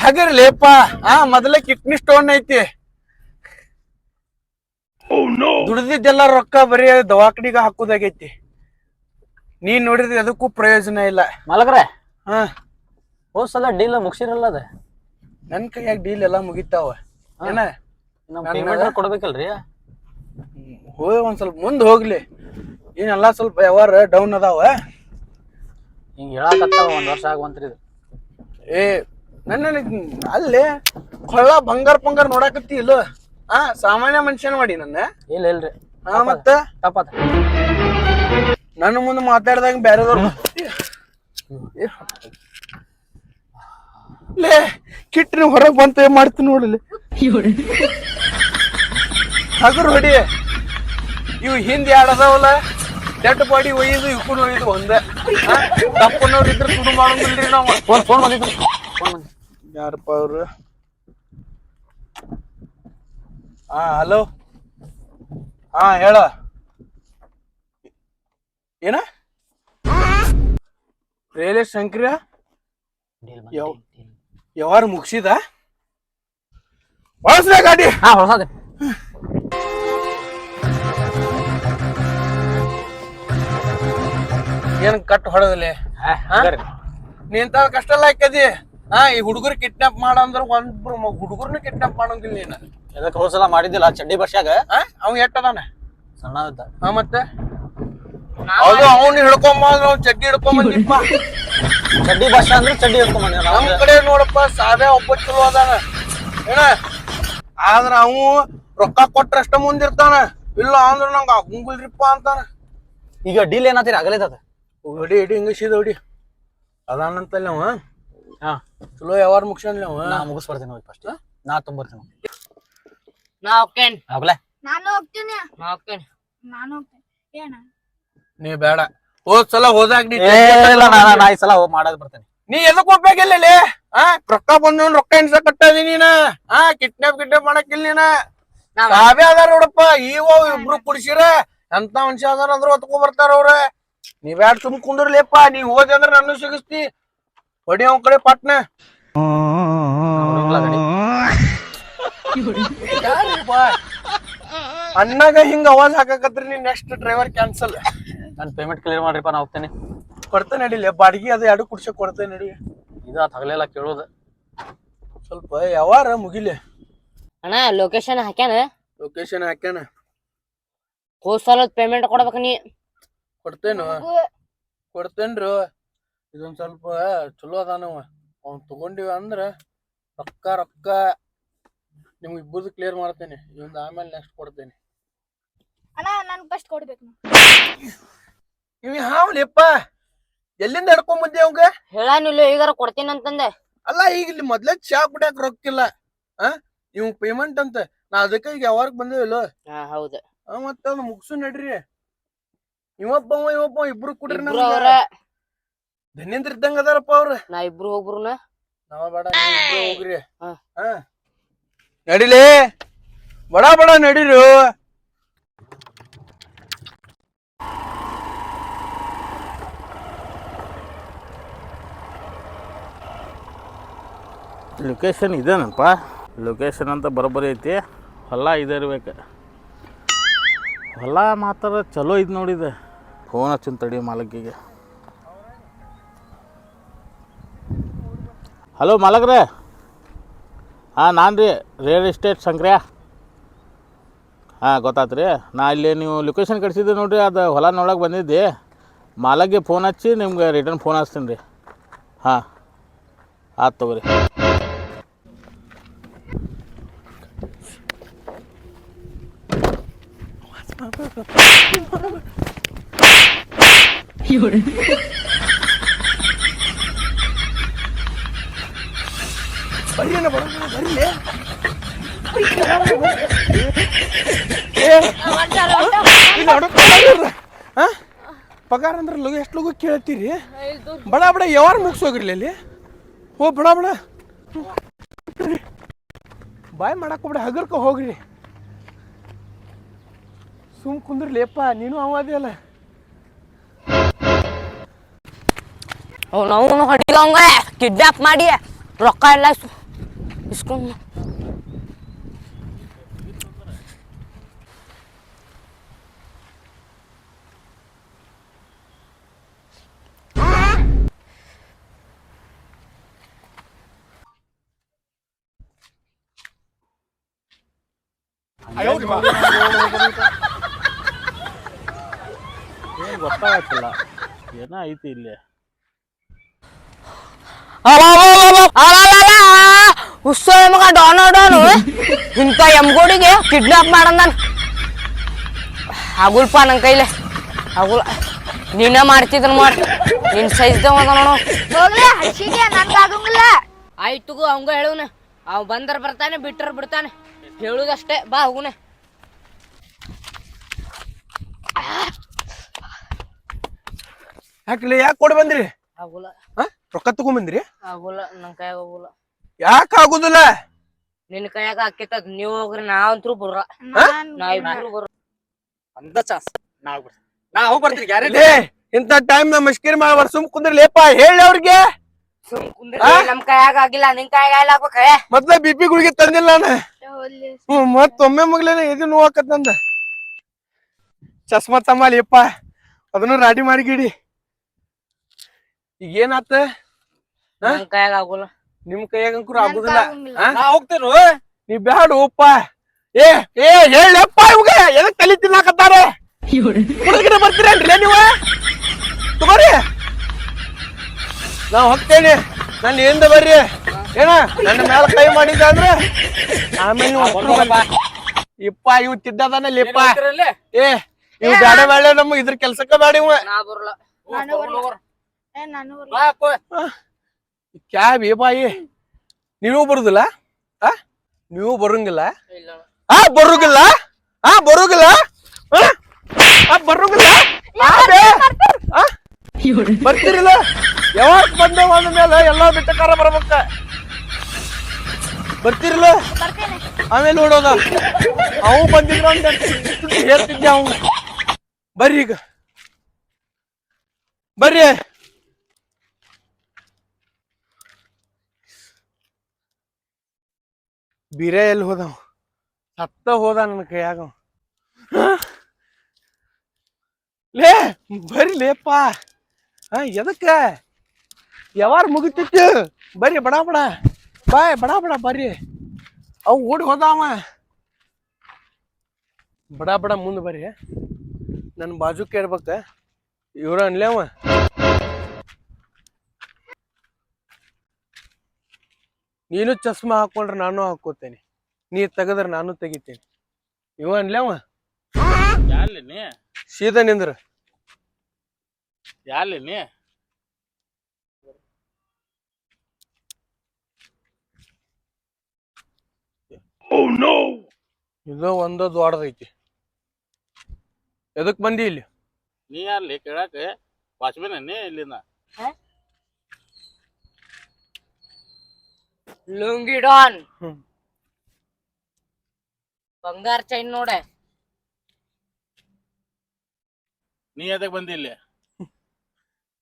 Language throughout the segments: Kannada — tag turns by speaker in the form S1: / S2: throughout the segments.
S1: ಹಗರ್ಲೇಪ. ಆ ಮೊದಲೇ ಕಿಡ್ನಿ ಸ್ಟೋನ್ ಐತಿ. ದುಡ್ದಿದ್ದೆಲ್ಲ ರೊಕ್ಕ ಬರೀ ದವಾಖಾನಿಗ ಹಾಕುದಾಗೈತಿ. ನೀನ್ ನೋಡಿದ್ರೆ ಅದಕ್ಕೂ ಪ್ರಯೋಜನ ಇಲ್ಲ.
S2: ಮಲಗ್ರೆ.
S1: ಹಾ.
S2: ಹೋದ್ ಸಲ ಡೀಲ್ ಮುಗಿಸಿರಲ್ಲ ಅದ?
S1: ನನ್ ಕೈಯಾಗ ಡೀಲ್ ಎಲ್ಲ ಮುಗಿತಾವ. ಏನ?
S2: ನಮ್
S1: ನನ್
S2: ಪೇಮೆಂಟ್ ಕೊಡ್ಬೇಕಲ್ರಿ?
S1: ಹೋಗಿ ಒಂದ್ ಸ್ವಲ್ಪ ಮುಂದ್ ಹೋಗ್ಲಿ. ಏನೆಲ್ಲ ಸ್ವಲ್ಪ ವ್ಯವಹಾರ ಡೌನ್ ಅದಾವ.
S2: ಹಿಂಗ್ ಹೇಳಾಕತ್ತಾವ ಒಂದ್ ವರ್ಷ ಆಗುವಂತ್ರಿ ಇದು.
S1: ಏ ನನ್ನ ಅಲ್ಲಿ ಕೊಳ್ಳ ಬಂಗಾರ ಪಂಗಾರ ನೋಡಾಕತ್ತಿ ಇಲ್ಲ? ಆ ಸಾಮಾನ್ಯ ಮನುಷ್ಯನ ಮಾಡಿ ನನ್ನ.
S2: ಇಲ್ಲ ಇಲ್ರಿ
S1: ಹಾ ಮತ್ತ?
S2: ತಪ್ಪಾತ
S1: ನನ್ನ ಮುಂದೆ ಮಾತಾಡ್ದಂಗ ಬ್ಯಾರೆದವ್ರು ಲೇ ಕಿಟ್ಟಿನ ಹೊರಗ್ ಬಂತ ಏನ್ ಮಾಡ್ತೀನಿ ನೋಡಲಿ ಹಗರ್ ಹೊಡಿ. ಇವು ಹಿಂದ್ ಅದಾವಲ್ಲ? ಡೆಡ್ ಬಾಡಿ ಒಯ್ದು ಇವ್ಕೊಂಡು ಒಯ್ದು ಒಂದೇ. ತಪ್ಪನವ್ರು ಇದ್ರೆ ಸುಡು ಮಾಡೋದಿಲ್ರಿ ನಾವು.
S2: ಫೋನ್ ಫೋನ್ ಬಂದಿತ್ತು ಫೋನ್ ಬಂದಿತ್ತು
S1: ಯಾರಪ್ಪ ಅವ್ರು? ಹಾ ಹಲೋ. ಹಾ ಹೇಳ. ಏನ? ರೇಲೆ ಶಂಕ್ರಿಯ? ಯಾವಾರ ಮುಗಿಸಿದ? ಬಳಸ್ಲೇ ಗಾಡಿ.
S2: ಹಾ ಹೊಸದೆ
S1: ಏನ್ ಕಟ್ ಹೊಡೆದಲ್ಲಿ ನೀನ್ ಇಂತ ಕಷ್ಟ ಎಲ್ಲ ಹಾಕದಿ ಹಾ ಈ ಹುಡುಗರು ಕಿಡ್ನಾಪ್ ಮಾಡಂದ್ರ ಒಂದ್ ಹುಡುಗರ್ನ ಕಿಡ್ನಾಪ್ ಮಾಡಂಗಿಲ್ಲ ನೀನು.
S2: ಎದಕ್ಕೆ ಹೋದ್ ಸಲ ಮಾಡಿದ್ದಿಲ್ಲ ಚಡ್ಡಿ ಬಸ್ಯಾಗ
S1: ಅವ್ ಎಟ್ಟದಾನ
S2: ಸಣ್ಣ ಇದ್ದ
S1: ಹಾ ಮತ್ತೆ? ಅದು ಅವ್ನ ಹಿಡ್ಕೊಂಬ ಅವ್ನ್ ಚಡ್ಡಿ ಹಿಡ್ಕೊಂಬಂದಿಪ್ಪ
S2: ಚಡ್ಡಿ ಬಸ್ ಅಂದ್ರೆ ಚಡ್ಡಿ ಎತ್ಕೊಂಡ್
S1: ನಮ್ ಕಡೆ ನೋಡಪ್ಪ ಸಾದೆ ಒಬ್ಬ ಚಲೋ ಅದಾನ. ಏನ? ಆದ್ರ ಅವು ರೊಕ್ಕ ಕೊಟ್ರಷ್ಟ ಮುಂದಿರ್ತಾನ ಇಲ್ಲ ಅಂದ್ರ ನಂಗ ಆಗುಂಗಿಲ್ರಿಪ್ಪ ಅಂತಾನ.
S2: ಈಗ ಡೀಲ್ ಏನಾತೀರಿ? ಆಗಲೇದ
S1: ಹೊಡಿ ಹಿಡಿ ಹಿಂಗಸಿದ ಹೊಡಿ. ಅದಾನಂತಲ್ಲ ಅವ. ಚಲೋ ಯಾವಾರ ಮುಗಿಸ್ಕೊಂಡ್ ನಾವು
S2: ನಾ ಮುಗಿಸ್ಬರ್ತೀನಿ ಹೋಗಿ ಫಸ್ಟ್ ನಾ ತುಂಬರ್ತೀನಿ
S3: ನಾ ಹೋಗ್ತೇನೆ.
S2: ಆಗ್ಲೇ
S4: ನಾನು ಹೋಗ್ತೀನಿ.
S3: ನಾ ಹೋಗ್ತೇನೆ.
S4: ನಾನು ಹೋಗ್ತೇನೆ. ಏನ?
S1: ನೀ ಬೇಡ. ಹೋದ್ ಸಲ ಹೋದಾಗ ನೀ
S2: ನಾ ಈ ಸಲ ಹೋಗಿ ಮಾಡೋದ್ ಬರ್ತೇನೆ.
S1: ನೀ ಎದಕ್ ಹೋಗ್ಬೇಕಿಲ್ಲ ಆ ರೊಕ್ಕ ಬಂದ್ ರೊಕ್ಕ ಎಣ್ಸ ಕಟ್ಟದಿ ನೀನ. ಹಾ? ಕಿಡ್ನಾಪ್ ಕಿಡ್ನಾಪ್ ಮಾಡಕ್ಕಿಲ್ಲ ನೀನ.
S3: ನಾವೇ
S1: ಅದಾರ ನೋಡಪ್ಪ. ಈವ ಇಬ್ರು ಕುಡಿಸಿರ. ಎಂತ ಮನುಷ್ಯ ಅದಾರ ಅಂದ್ರ ಹೊತ್ಕೊಂಡ್ ಬರ್ತಾರ ಅವ್ರ. ನೀವ್ ಯಾರು ತುಂಬ ಕುಂದ್ರಲೇಪ್ಪ. ನೀ ಹೋದ್ರೆ ಅಂದ್ರ ನನ್ನ ಸಿಗಿಸ್ತಿ. ಹೊಡಿ ಅವ್ನ ಕಡೆ ಪಟ್ನ. ಅಣ್ಣಾಗ? ಹಿಂಗ ಅವಾಜ್ ಹಾಕಕತ್ರಿ ನೀ ನೆಕ್ಸ್ಟ್ ಡ್ರೈವರ್ ಕ್ಯಾನ್ಸಲ್
S2: ನನ್ ಪೇಮೆಂಟ್ ಕ್ಲಿಯರ್ ಮಾಡ್ರಿಪ್ಪ ನಾ ಹೋಗ್ತೇನೆ.
S1: ಕೊಡ್ತೇನೆ ನಡಿಲಿ ಬಾಡಿಗೆ ಅದು ಎರಡು ಕುಡ್ಸಕ್ ಕೊಡ್ತೇನೆ ನಡಿ.
S2: ಇದು ಹಗಲೆಲ್ಲ ಕೇಳೋದು.
S1: ಸ್ವಲ್ಪ ಯಾವಾರ ಮುಗಿಲೆ.
S3: ಅಣ್ಣ ಲೊಕೇಶನ್ ಹಾಕ್ಯಾನ?
S1: ಲೊಕೇಶನ್ ಹಾಕ್ಯಾನ.
S3: ಹೋದ್ ಸಲ ಪೇಮೆಂಟ್ ಕೊಡ್ಬೇಕ ನೀ.
S1: ಕೊಡ್ತೇನು. ಕೊಡ್ತೇನ್ರಿ. ಇದೊಂದ್ ಸ್ವಲ್ಪ ಚಲೋ ಅದಾನವ ಅವ್ನ್ ತಗೊಂಡಿವ ಅಂದ್ರ ರೊಕ್ಕ ರೊಕ್ಕ ನಿಮ್ಗೆ ಇಬ್ಬರದು ಕ್ಲಿಯರ್ ಮಾಡ್ತೇನೆ. ಇದೊಂದು ಆಮೇಲೆ ನೆಕ್ಸ್ಟ್ ಕೊಡ್ತೇನೆ.
S4: ಅಣ್ಣ ನಾನು ಕಷ್ಟ ಕೊಡ್ಬೇಕು ನೀವು.
S1: ಇವ್ ಹಾವ್ಲಿಪ್ಪ ಎಲ್ಲಿಂದ ಹಿಡ್ಕೊಂಡ್ ಬಂದಿ ಅವಂಗ?
S3: ಹೇಳಾನಿಲ್ಲ ಈಗಾರ ಕೊಡ್ತೀನಿ ಅಂತಂದೆ.
S1: ಅಲ್ಲ ಈಗ ಇಲ್ಲಿ ಮೊದ್ಲೇ ಚಾ ಕುಡಿಯಾಕ ರೊಕ್ಕಿಲ್ಲ ಆ? ಇವ್ ಪೇಮೆಂಟ್ ಅಂತ. ನಾ ಅದಕ್ಕೆ ಈಗ ಯಾವಾಗ ಬಂದೇವಿಲ್ಲ
S3: ಹಾ ಹೌದು.
S1: ಆ ಮತ್ತ ಅದ್ ಮುಗ್ಸು ನಡ್ರಿ. ಇವಪ್ಪ ಅವ ಇವಪ್ಪ ಇಬ್ರು ಕುಡ್ರಿ
S3: ನಮ್ಗೆ.
S1: ಧನ್ಯಂದ್ರ ಇದ್ದಂಗ ಅದಾರಪ್ಪ ಅವ್ರ.
S3: ನಾ ಇಬ್ರು ಹೋಗ್ಬ್ರುನ?
S1: ನಾವ ಬೇಡ ನೀವ್ ಇಬ್ರೇ ಹೋಗ್ರಿ.
S3: ಹಾ.
S1: ಹಾ. ನಡಿಲಿ? ಬಡ ಬಡ ನಡೀರು.
S5: ಲೊಕೇಶನ್ ಇದೇನಪ್ಪ? ಲೊಕೇಶನ್ ಅಂತ ಬರೋಬ್ಬರಿ ಐತಿ. ಹೊಲ ಇದೆ ಇರ್ಬೇಕು. ಹೊಲ ಮಾತ್ರ ಚಲೋ ಇದು. ನೋಡಿದೆ ಫೋನ್ ಹಚ್ಚಿನ ತಡಿ ಮಾಲಕಿಗೆ. ಹಲೋ ಮಾಲಕ್ರೆ ಹಾಂ ನಾನು ರೀ ರಿಯಲ್ ಎಸ್ಟೇಟ್ ಸಂಕ್ರ್ಯ. ಹಾಂ ಗೊತ್ತಾತು ರೀ ನಾ ಇಲ್ಲಿ ನೀವು ಲೊಕೇಶನ್ ಕಳಿಸಿದ್ದೆ ನೋಡಿರಿ, ಅದು ಹೊಲ ನೋಡಕ್ಕೆ ಬಂದಿದ್ದೆ. ಮಾಲಗೆ ಫೋನ್ ಹಚ್ಚಿ ನಿಮ್ಗೆ ರಿಟರ್ನ್ ಫೋನ್ ಹಚ್ತೀನಿ ರೀ. ಹಾಂ ಆಯ್ತು ತಗೋರಿ.
S1: ಪಗಾರ ಅಂದ್ರೆ ಲಗು ಎಷ್ಟು ಲಗು ಕೇಳ್ತೀರಿ? ಬಡ ಬಡ ಯಾವಾರ ಮುಗಿಸೋಗಿರ್ಲಿ ಅಲ್ಲಿ? ಓ ಬಡ ಬಡ. ಬಾಯ್ ಮಾಡಕ್ ಬಿಡ ಹಗರ್ಕ ಹೋಗ್ರಿ. ಸುಮ್ ಕುಂದ್ರಲಿಯಪ್ಪ ನೀನು ಅವಾದಿಯಲ್ಲ
S3: ಅವ್ನು ಅವನು ಹೊಡಿಲ್ಲ ಅವಂಗ. ಕಿಡ್ನಾಪ್ ಮಾಡಿ, ರೊಕ್ಕ ಎಲ್ಲ ಇಸ್ಕೊಂಡ್
S5: ಏನು ಗೊತ್ತಾಗತ್ತಿಲ್ಲ. ಏನೋ ಐತಿ ಇಲ್ಲಿ?
S3: ಉತ್ಸವ ಮಗ ಡಾನ್ ಡಾನು. ಇಂಥ ಎಮ್ಗೋಡಿಗೆ ಕಿಡ್ನಾಪ್ ಮಾಡಂದಾನ ಆಗುಲ್ಪ ನನ್ ಕೈಲೆ. ಆಗುಲ್ಲ ನೀನೇ ಮಾಡ್ತಿದ್ರ ಮಾಡಿ ನಿನ್ ಸೈಜ್ದೇವ ಅದ ನೋಡು.
S4: ಹೋಗ್ಲೆ ಹಸಿಗೆ ನನ್ಗ ಆಗಂಗಿಲ್ಲ.
S3: ಆಯ್ತು ಅವಂಗ ಹೇಳುವನ ಅವ್ ಬಂದ್ರ ಬರ್ತಾನೆ ಬಿಟ್ಟರ್ ಬಿಡ್ತಾನೆ. ಹೇಳುದಷ್ಟೇ ಬಾ ಹೋಗುನೆ.
S1: ಯಾಕೆ ಯಾಕೆ ಕೊಡ್ ಬಂದ್ರಿ?
S3: ಆಗುಲ್ಲ
S1: ಹಾ? ರೊಕ್ಕ ತಗೊಂಬಂದ್ರಿ?
S3: ಆಗುಲ್ಲ ನನ್ ಕೈ ಆಗುಲ್ಲ
S1: ಯಾಕ ಆಗುದಿಲ್ಲ?
S3: ನಿನ್ ಕೈಯಾಗ ಆಕೇತದ ನೀವ್ ಹೋಗ್ರಿ ನಾವಂತ್ರು ಬರ
S4: ನಾನ್
S3: ನಾ ಇಬ್ರು ಬರ
S2: ಅಂದ ಚಾನ್ಸ್. ನಾ ಹೋಗ್ಬಿಡ್ತೀನಿ ನಾ ಹೋಗ್ಬರ್ತೀನಿ ಗ್ಯಾರಂಟಿ
S1: ಇಂತ ಟೈಮ್ನ ಮಸ್ಕಿರಿ ಮಾಡಿ ಸುಮ್ ಕುಂದ್ರಿ ಲೇಪ ಹೇಳಿ ಅವ್ರಿಗೆ.
S3: ಸುಮ್ ಕುಂದ್ರ ನಮ್ ಕೈಯಾಗ ಆಗಿಲ್ಲ ನಿನ್ ಕೈಯಾಗ ಆಗ್ಬೇಕ
S1: ಮೊದ್ಲ ಬಿ ಪಿ ಗುಳಿಗೆ ತಂದಿಲ್ಲ ನಾನು. ಹ್ಮ್ ಮತ್ತೊಮ್ಮೆ ಮಗ್ಲೇನ ಇದು ನೋವಾಕತ್ ನಂದ. ಚಸ್ಮಾ ತಮ್ಮಲಿ ಯಪ್ಪ ಅದನ್ನು ರಾಡಿ ಮಾಡಿ ಗಿಡಿ. ಈಗ ಏನಾತ
S3: ನನ್ ಕೈಯಾಗ ಆಗುಲ್ಲ.
S1: ನಿಮ್
S4: ಕೈಯಾಗಂಕರು
S1: ಆಗುದಿಲ್ಲ?
S2: ನಾ ಹೋಗ್ತೇನು
S1: ನೀ ಬ್ಯಾಡ ಉಪ್ಪ. ಏ ಏ ಹೇಳಪ್ಪ ಇವಾಗ. ಎದಕ್ ತಲಿ ತಿನ್ನಾಕತ್ತಾರೆ ಹುಡುಗಿನ ಬರ್ತೀರೇನ್ರಿ ನೀವು? ತಗೋರಿ ನಾ ಹೋಗ್ತೇನೆ. ನನ್ನ ಹಿಂದ ಬರ್ರಿ. ಏನ? ನನ್ನ ಮೇಲೆ ಕೈ ಮಾಡಿದ್ದ ಅಂದ್ರೆ ಆಮೇಲೆ. ಇಪ್ಪ ಇವ್ ತಿದ್ದದಾನ ಲಿಪ್ಪ. ಏ ಇವ್ ಬ್ಯಾಡ ಬೇಡ ನಮ್ಮ ಇದ್ರ ಕೆಲ್ಸಕ್ಕ ಬೇಡ ಇವ. ಕ್ಯಾಬ್ ಏ ಬಾಯಿ ನೀವು ಬರುದಿಲ್ಲ? ಆ? ನೀವು ಬರಂಗಿಲ್ಲ?
S3: ಇಲ್ಲ.
S1: ಆ ಬರುಗಿಲ್ಲ? ಆ ಬರುಗಿಲ್ಲ? ಆ? ಬರುಗಿಲ್ಲ? ಬರ್ತೀರಿಲ್ಲ? ಯಾವಾಗ ಬಂದ ಒಂದ ಮೇಲೆ ಎಲ್ಲಾ ಬಿಟ್ಟಕಾರ ಬರ್ಬೇಕ. ಬರ್ತೀರಿಲ್ಲ?
S4: ಬರ್ತೇನೆ.
S1: ಆಮೇಲೆ ನೋಡೋದ ಅವು ಬಂದಿದ್ರ ಅಂತ ಹೇಳ್ತಿದ್ದೆ ಅವ್. ಬರ್ರಿ ಈಗ. ಬರ್ರಿ. ಬೀರೆ ಎಲ್ಲಿ ಹೋದವ? ಸತ್ತ ಹೋದ ನನ್ನ ಕೈಯಾಗ ಲೇ, ಬರ್ರಿ ಲೇಪ ಹಾ, ಎದಕ್ಕ? ಯಾವಾರ ಮುಗಿತಿತ್ತು? ಬರ್ರಿ, ಬಡ ಬಡ. ಬಾಯ್, ಬಡ ಬಡ, ಬರ್ರಿ. ಅವು ಓಡಿ ಹೋದಾವ. ಬಡ ಬಡ, ಮುಂದೆ ಬರ್ರಿ. ನನ್ನ ಬಾಜು ಕೇಳ್ಬೇಕ ಇವ್ರ ಅನ್ಲೇವ. ನೀನು ಚಸ್ಮಾ ಹಾಕೊಂಡ್ರೆ ನಾನು ಹಾಕೋತೇನೆ. ನೀ ತೆಗದ್ರೆ ನಾನು ತೆಗಿತೇನೆ. ಇವ ಅನ್ಲೇವ
S5: ಯಾರ್ಲಿ ನೀ?
S1: ಸೀದಾ ನಿಂದ್ರ.
S5: ಯಾರ್ಲಿ ನೀ?
S1: ಇದು ಒಂದ ದೊಡ್ಡದೈತಿ. ಎದಕ್ ಬಂದಿ ಇಲ್ಲಿ?
S5: ನೀ ಯಾರ್ಲಿ ಕೇಳಾಕ? ವಾಚ್ಮೆನ್ ಅನ್ನೇ ಇಲ್ಲಿಂದ?
S3: ಲುಂಗಿ ಡಾನ್ ಬಂಗಾರ ಚೈನ್ ನೋಡೆ.
S5: ನೀ ಅದಕ್ಕೆ ಬಂದಿ ಇಲ್ಲಿ?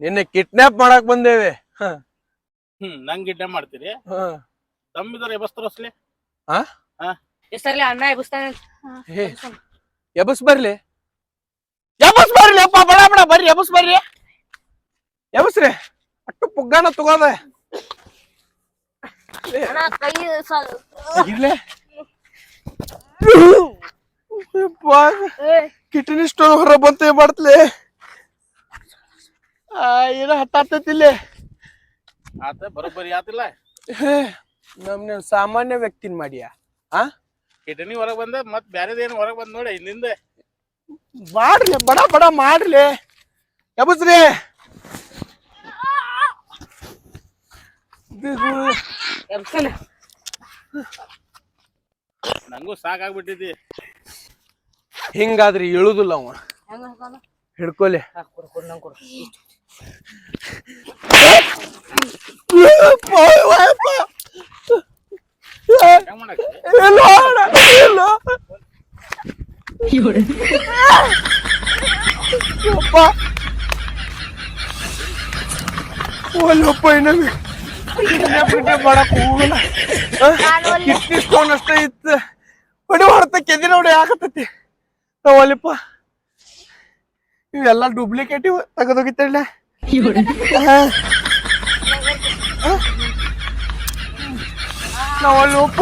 S1: ನಿನ್ನೆ ಕಿಡ್ನಾಪ್ ಮಾಡಕ್ ಬಂದೇವೆ. ಹ,
S5: ಹ್ಮ್ ನಂಗ್ ಗಿಡ್ಡ ಮಾಡ್ತೀರಿ?
S1: ಹ.
S5: ತಮ್ಮಿದ್ರ ಹಾ.
S3: ಹೆಸರ್ಲಿ ಅಣ್ಣ ಎಬ್ಬಿಸ್ತಾನೆ
S1: ಹೇ ಎಬಸ್ ಬರ್ಲಿ. ಎಬಸ್ ಬರ್ಲಿ ಅಪ್ಪ ಬಡ ಬಡ ಬರ್ರಿ ಎಬಸ್ ಬರ್ರಿ. ಎಬಸ್ರಿ. ಅಟ್ಟು ಪುಗ್ಗಾನ ತಗೋದ.
S3: ಅಣ್ಣ ಕೈ ಸಾಲ್
S1: ಇರ್ಲೆ
S4: ಏ,
S1: ಕಿಟನಿ ಸ್ಟೋನ್ ಹೊರ ಬಂತ ಮಾಡ್ತಲೆ ಆ ಏನ ಹತ್ತಾತೈತಿ ಇಲ್ಲಿ
S5: ಆತ ಬರೋಬ್ಬರಿ ಆತಿಲ್ಲ
S1: ನಮ್ನ ಸಾಮಾನ್ಯ ವ್ಯಕ್ತಿನ ಮಾಡಿಯ ಆ
S5: ಕಿಟನಿ ಹೊರಗ್ ಬಂದ ಮತ್ ಬ್ಯಾರೆದೇನು ಹೊರಗ್ ಬಂದ್ ನೋಡಿ ಹಿಂದಿಂದ
S1: ಮಾಡ್ರಿ ಬಡ ಬಡ ಮಾಡ್ರಿ ಎಬಸ್ರಿ
S5: ನಂಗೂ ಸಾಕಾಗ್ಬಿಟ್ಟಿದ್ದಿ
S1: ಹಿಂಗಾದ್ರೆ ಇಳುದಿಲ್ಲ ಅವ ಹಿಡ್ಕೊಲೆ ಒಲ್ಲಪ್ಪ ಇನ್ನೊಮ್ಮೆ ಕಿಡ್ನಾಪ್ ಗಿಡ್ನಾಪ್ ಮಾಡಕ್ ಹೋಗಲ್ಲ
S4: ನಾನು ಒಲ್ಲೆ.
S1: ಕಿಡ್ನಿ ಸ್ಟೋನ್ ಅಷ್ಟೇ ಇತ್ತು ಹೊಡಿ ಹೊರತ ಕೆದಿ ನೋಡಿ ಯಾಕತ್ತೈತಿ ನಾವಲ್ಲಿಪ್ಪ ಇವೆಲ್ಲ ಡೂಪ್ಲಿಕೇಟ್ ಇವು ತೆಗೆದೋಗಿತ್ತಲ್ಲ ನಾವಲ್ಲಿ ಒಪ್ಪ